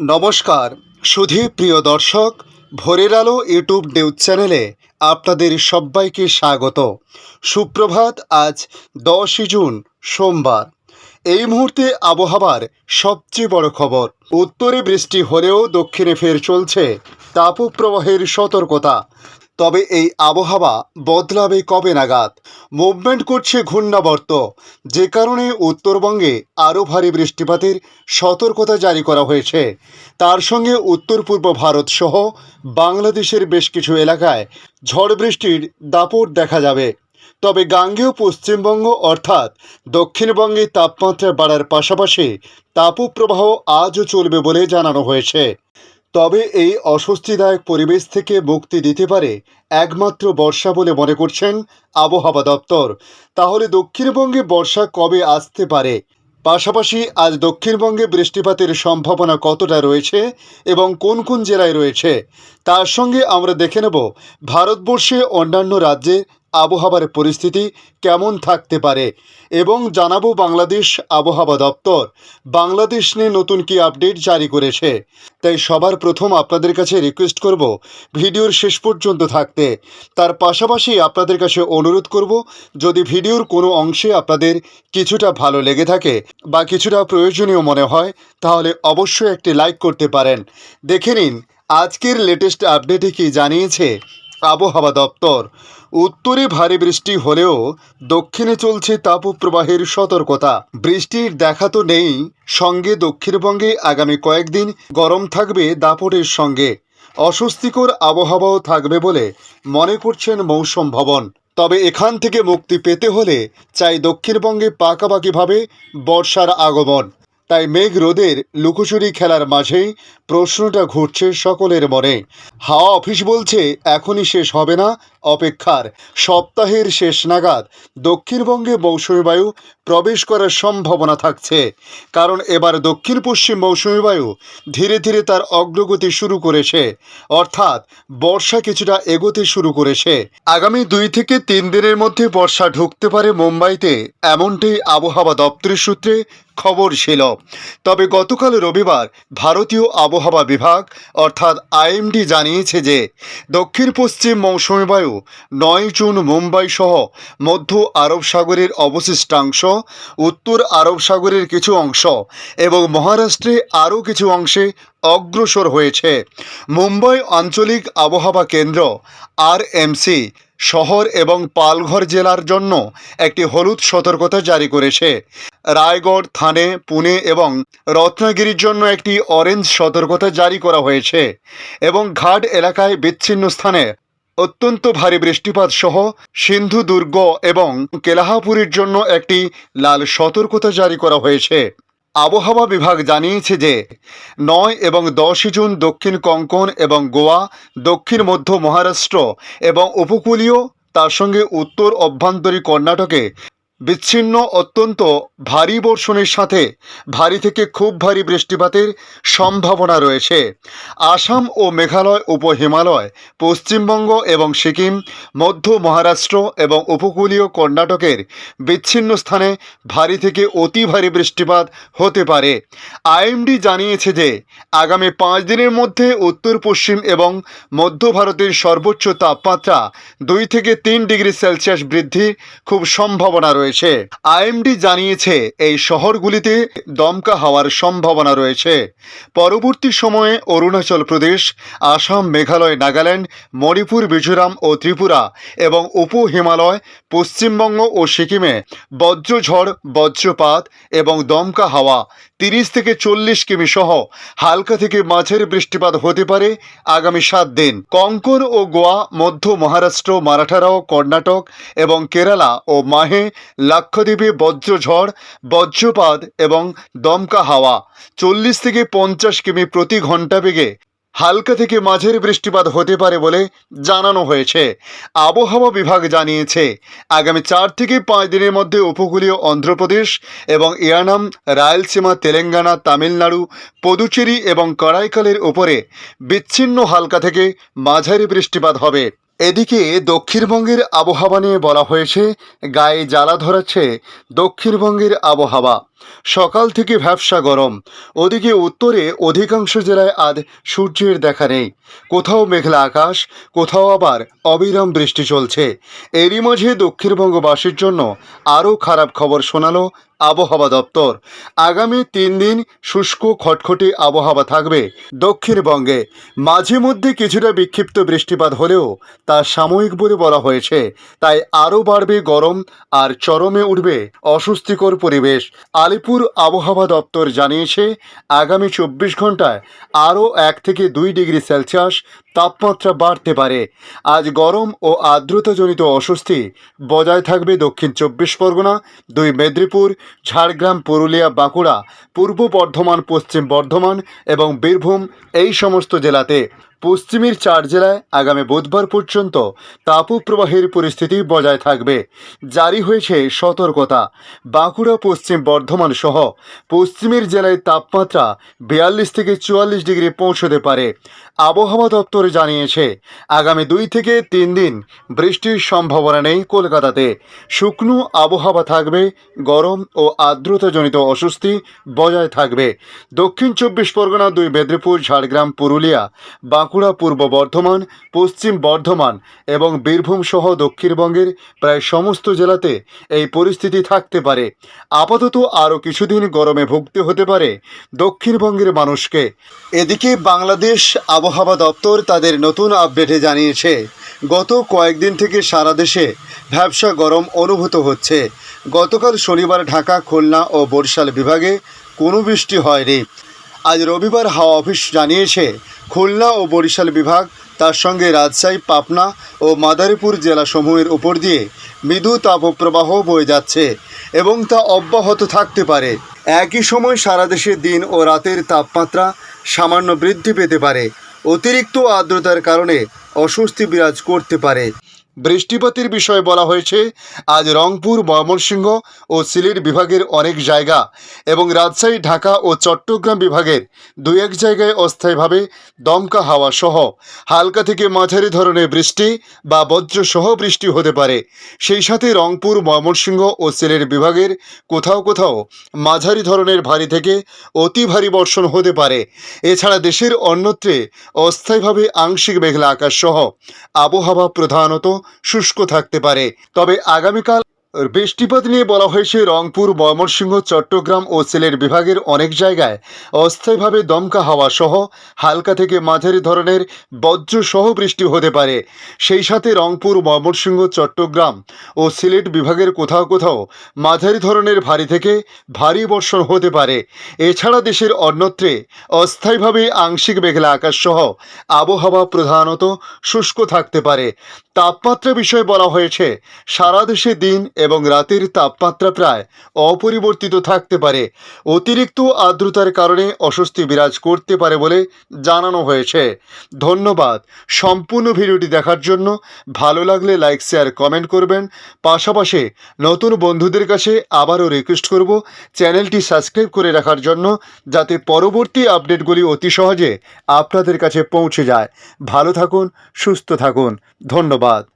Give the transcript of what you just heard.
নমস্কার সুধী প্রিয় দর্শক, ভোরের আলো ইউটিউব নিউজ চ্যানেলে আপনাদের সবাইকে স্বাগত। সুপ্রভাত, আজ দশই জুন, সোমবার। এই মুহূর্তে আবহাওয়ার সবচেয়ে বড় খবর, উত্তরে বৃষ্টি হলেও দক্ষিণে ফের চলছে তাপপ্রবাহের সতর্কতা। তবে এই আবহাওয়া বদলাবে কবে নাগাদ? মুভমেন্ট করছে ঘূর্ণাবর্ত। যে কারণে উত্তরবঙ্গে আরও ভারী বৃষ্টিপাতের সতর্কতা জারি করা হয়েছে। তার সঙ্গে উত্তর পূর্ব ভারত সহ বাংলাদেশের বেশ কিছু এলাকায় ঝড় বৃষ্টির দাপট দেখা যাবে। তবে গাঙ্গেয় পশ্চিমবঙ্গ অর্থাৎ দক্ষিণবঙ্গে তাপমাত্রা বাড়ার পাশাপাশি তাপপ্রবাহ আজও চলবে বলে জানানো হয়েছে। তবে এই অস্বস্তিদায়ক পরিবেশ থেকে মুক্তি দিতে পারে একমাত্র বর্ষা বলে মনে করছেন আবহাওয়া দপ্তর। তাহলে দক্ষিণবঙ্গে বর্ষা কবে আসতে পারে? পাশাপাশি আজ দক্ষিণবঙ্গে বৃষ্টিপাতের সম্ভাবনা কতটা রয়েছে এবং কোন কোন জেলায় রয়েছে? তার সঙ্গে আমরা দেখে নেব ভারতবর্ষে অন্যান্য রাজ্যে আবহাওয়ার পরিস্থিতি কেমন থাকতে পারে এবং জানাব বাংলাদেশ আবহাওয়া দপ্তর। বাংলাদেশ নিয়ে নতুন কি আপডেট জারি করেছে? তাই সবার প্রথম আপনাদের কাছে রিকোয়েস্ট করব ভিডিওর শেষ পর্যন্ত থাকতে। তার পাশাপাশি আপনাদের কাছে অনুরোধ করব, যদি ভিডিওর কোনো অংশে আপনাদের কিছুটা ভালো লেগে থাকে বা কিছুটা প্রয়োজনীয় মনে হয়, তাহলে অবশ্যই একটি লাইক করতে পারেন। দেখে নিন, আজকের লেটেস্ট আপডেটে কি জানিয়েছে আবহাওয়া দপ্তর। উত্তরে ভারী বৃষ্টি হলেও দক্ষিণে চলছে তাপপ্রবাহের সতর্কতা। বৃষ্টির দেখা তো নেই, সঙ্গে দক্ষিণবঙ্গে আগামী কয়েকদিন গরম থাকবে দাপটের সঙ্গে। অস্বস্তিকর আবহাওয়াও থাকবে বলে মনে করছেন মৌসুম ভবন। তবে এখান থেকে মুক্তি পেতে হলে চাই দক্ষিণবঙ্গে পাকাপাকিভাবে বর্ষার আগমন। তাই মেঘ রোদের লুকোচুরি খেলার মাঝেই প্রশ্নটা ঘুরছে সকলের মনে। হাওয়া অফিস বলছে, এখনই শেষ হবে না, অপেক্ষার। সপ্তাহের শেষ নাগাদ দক্ষিণবঙ্গে মৌসুমী বায়ু প্রবেশ করার সম্ভাবনা থাকছে। কারণ এবার দক্ষিণ পশ্চিম মৌসুমী বায়ু ধীরে ধীরে তার অগ্রগতি শুরু করেছে। অর্থাৎ বর্ষা কিছুটা এগোতে শুরু করেছে। আগামী দুই থেকে তিন দিনের মধ্যে বর্ষা ঢুকতে পারে মুম্বাইতে। এমনটাই আবহাওয়া দপ্তরের সূত্রে খবর ছিল। তবে গতকাল রবিবার ভারতীয় আবহাওয়া বিভাগ, অর্থাৎ আইএমডি জানিয়েছে যে, দক্ষিণ পশ্চিম মৌসুমী বায়ু নয় জুন মুম্বাই সহ মধ্য আরব সাগরের অবশিষ্টাংশ, উত্তর আরব সাগরের কিছু অংশ এবং মহারাষ্ট্রে আরও কিছু অংশে অগ্রসর হয়েছে। মুম্বাই আঞ্চলিক আবহাওয়া কেন্দ্র, আরএমসি শহর এবং পালঘর জেলার জন্য একটি হলুদ সতর্কতা জারি করেছে। রায়গড়, থানে, পুনে এবং রত্নাগিরির জন্য একটি অরেঞ্জ সতর্কতা জারি করা হয়েছে এবং ঘাট এলাকায় বিচ্ছিন্ন স্থানে অত্যন্ত ভারী বৃষ্টিপাত সহ সিন্ধু দুর্গ এবং কেলাহাপুরীর জন্য একটি লাল সতর্কতা জারি করা হয়েছে। আবহাওয়া বিভাগ জানিয়েছে যে নয় এবং দশই জুন দক্ষিণ কঙ্কন এবং গোয়া, দক্ষিণ মধ্য মহারাষ্ট্র এবং উপকূলীয়, তার সঙ্গে উত্তর অভ্যন্তরী কর্ণাটকে বিচ্ছিন্ন অত্যন্ত ভারী বর্ষণের সাথে ভারী থেকে খুব ভারী বৃষ্টিপাতের সম্ভাবনা রয়েছে। আসাম ও মেঘালয় উপহিমালয় পশ্চিমবঙ্গ এবং সিকিম, মধ্য মহারাষ্ট্র এবং উপকূলীয় কর্ণাটকের বিচ্ছিন্ন স্থানে ভারী থেকে অতি ভারী বৃষ্টিপাত হতে পারে। আইএমডি জানিয়েছে যে, আগামী পাঁচ দিনের মধ্যে উত্তর, পশ্চিম এবং মধ্য ভারতের সর্বোচ্চ তাপমাত্রা দুই থেকে তিন ডিগ্রি সেলসিয়াস বৃদ্ধির খুব সম্ভাবনা রয়েছে। আইএমডি জানিয়েছে, এই শহরগুলিতে দমকা হওয়ার সম্ভাবনা রয়েছে। পরবর্তী সময়ে অরুণাচল প্রদেশ, আসাম, মেঘালয়, নাগাল্যান্ড, মণিপুর, মিজোরাম ও ত্রিপুরা এবং উপ হিমালয়, পশ্চিমবঙ্গ ও সিকিমে বজ্রঝড়, বজ্রপাত এবং দমকা হাওয়া তিরিশ থেকে চল্লিশ কিমি সহ হালকা থেকে মাঝের বৃষ্টিপাত হতে পারে আগামী সাত দিন। কঙ্কন ও গোয়া, মধ্য মহারাষ্ট্র, মারাঠারাও, কর্ণাটক এবং কেরালা ও মাহে, লাক্ষদ্বীপে বজ্রঝড়, বজ্রপাত এবং দমকা হাওয়া চল্লিশ থেকে পঞ্চাশ কিমি প্রতি ঘণ্টা বেগে হালকা থেকে মাঝের বৃষ্টিপাত হতে পারে বলে জানানো হয়েছে। আবহাওয়া বিভাগ জানিয়েছে, আগামী চার থেকে পাঁচ দিনের মধ্যে উপকূলীয় অন্ধ্রপ্রদেশ এবং ইয়ানাম রায়লসীমা, তেলেঙ্গানা, তামিলনাড়ু, পদুচেরি এবং করাইকালের উপরে বিচ্ছিন্ন হালকা থেকে মাঝারি বৃষ্টিপাত হবে। এদিকে দক্ষিণবঙ্গের আবহাওয়া নিয়ে বলা হয়েছে, গায়ে জ্বালা ধরাচ্ছে দক্ষিণবঙ্গের আবহাওয়া। সকাল থেকে ভ্যাবসা গরম। ওদিকে উত্তরে অধিকাংশ জেলায় আজ সূর্যের দেখা নেই। কোথাও মেঘলা আকাশ, কোথাও আবার অবিরাম বৃষ্টি চলছে। এরই মাঝে দক্ষিণবঙ্গবাসীর জন্য আরও খারাপ খবর শোনালো আবহাওয়া দপ্তর। আগামী তিন দিন শুষ্ক খটখটে আবহাওয়া থাকবে দক্ষিণবঙ্গে। মাঝে মধ্যে কিছুটা বিক্ষিপ্ত বৃষ্টিপাত হলেও তা সাময়িক বলে বলা হয়েছে। তাই আরও বাড়বে গরম আর চরমে উঠবে অস্বস্তিকর পরিবেশ। আলিপুর আবহাওয়া দপ্তর জানিয়েছে, আগামী চব্বিশ ঘন্টায় আরও এক থেকে দুই ডিগ্রি সেলসিয়াস তাপমাত্রা বাড়তে পারে। আজ গরম ও আর্দ্রতাজনিত অস্বস্তি বজায় থাকবে দক্ষিণ চব্বিশ পরগনা, দুই মেদিনীপুর, ঝাড়গ্রাম, পুরুলিয়া, বাঁকুড়া, পূর্ব বর্ধমান, পশ্চিম বর্ধমান এবং বীরভূম এই সমস্ত জেলাতে। পশ্চিমের চার জেলায় আগামী বুধবার পর্যন্ত তাপপ্রবাহের পরিস্থিতি বজায় থাকবে। জারি হয়েছে সতর্কতা। বাঁকুড়া, পশ্চিম বর্ধমান সহ পশ্চিমের জেলায় তাপমাত্রা বিয়াল্লিশ থেকে চুয়াল্লিশ ডিগ্রি পৌঁছতে পারে। আবহাওয়া দপ্তর জানিয়েছে, আগামী দুই থেকে তিন দিন বৃষ্টির সম্ভাবনা নেই কলকাতাতে। শুকনো আবহাওয়া থাকবে, গরম ও আর্দ্রতাজনিত অস্বস্তি বজায় থাকবে। দক্ষিণ চব্বিশ পরগনা, দুই মেদিনীপুর, ঝাড়গ্রাম, পুরুলিয়া বাঁকুড়া পূর্ব বর্ধমান, পশ্চিম বর্ধমান এবং বীরভূম সহ দক্ষিণবঙ্গের প্রায় সমস্ত জেলাতে এই পরিস্থিতি থাকতে পারে। আপাতত আরও কিছুদিন গরমে ভুগতে হতে পারে দক্ষিণবঙ্গের মানুষকে। এদিকে বাংলাদেশ আবহাওয়া দপ্তর তাদের নতুন আপডেটে জানিয়েছে, গত কয়েকদিন থেকে সারা দেশে ভ্যাবসা গরম অনুভূত হচ্ছে। গতকাল শনিবার ঢাকা, খুলনা ও বরিশাল বিভাগে কোনো বৃষ্টি হয়নি। আজ রবিবার হাওয়া অফিস জানিয়েছে, খুলনা ও বরিশাল বিভাগ, তার সঙ্গে রাজশাহী, পাবনা ও মাদারীপুর জেলাসমূহের উপর দিয়ে মৃদু তাপপ্রবাহ বয়ে যাচ্ছে এবং তা অব্যাহত থাকতে পারে। একই সময় সারা দেশে দিন ও রাতের তাপমাত্রা সামান্য বৃদ্ধি পেতে পারে। অতিরিক্ত আর্দ্রতার কারণে অস্বস্তি বিরাজ করতে পারে। বৃষ্টিপাতের বিষয়ে বলা হয়েছে, আজ রংপুর, ময়মনসিংহ ও সিলেট বিভাগের অনেক জায়গা এবং রাজশাহী, ঢাকা ও চট্টগ্রাম বিভাগের দু এক জায়গায় অস্থায়ীভাবে দমকা হাওয়া সহ হালকা থেকে মাঝারি ধরনের বৃষ্টি বা বজ্রসহ বৃষ্টি হতে পারে। সেই সাথে রংপুর, ময়মনসিংহ ও সিলেট বিভাগের কোথাও কোথাও মাঝারি ধরনের ভারী থেকে অতি ভারী বর্ষণ হতে পারে। এছাড়া দেশের অন্যত্রে অস্থায়ীভাবে আংশিক মেঘলা আকাশ সহ আবহাওয়া প্রধানত শুষ্ক থাকতে পারে। তবে আগামীকাল বৃষ্টিপাত নিয়ে বলা হয়েছে, রংপুর, ময়মনসিংহ, চট্টগ্রাম ও সিলেট বিভাগের অনেক জায়গায় অস্থায়ীভাবে দমকা হাওয়া সহ হালকা থেকে মাঝারি ধরনের বজ্র সহ বৃষ্টি হতে পারে। সেই সাথে রংপুর, ময়মনসিংহ, চট্টগ্রাম ও সিলেট বিভাগের কোথাও কোথাও মাঝারি ধরনের ভারী থেকে ভারী বর্ষণ হতে পারে। এছাড়া দেশের অন্যত্রে অস্থায়ীভাবে আংশিক মেঘলা আকাশ সহ আবহাওয়া প্রধানত শুষ্ক থাকতে পারে। তাপমাত্রা বিষয়ে বলা হয়েছে, সারা দেশে দিন এবং রাতের তাপমাত্রা প্রায় অপরিবর্তিত থাকতে পারে। অতিরিক্ত আর্দ্রতার কারণে অস্বস্তি বিরাজ করতে পারে বলে জানানো হয়েছে। ধন্যবাদ। সম্পূর্ণ ভিডিওটি দেখার জন্য ভালো লাগলে লাইক, শেয়ার, কমেন্ট করবেন। পাশাপাশি নতুন বন্ধুদের কাছে আবারও রিকোয়েস্ট করব চ্যানেলটি সাবস্ক্রাইব করে রাখার জন্য যাতে পরবর্তী আপডেটগুলি অতি সহজে আপনাদের কাছে পৌঁছে যায়। ভালো থাকুন, সুস্থ থাকুন। ধন্যবাদ।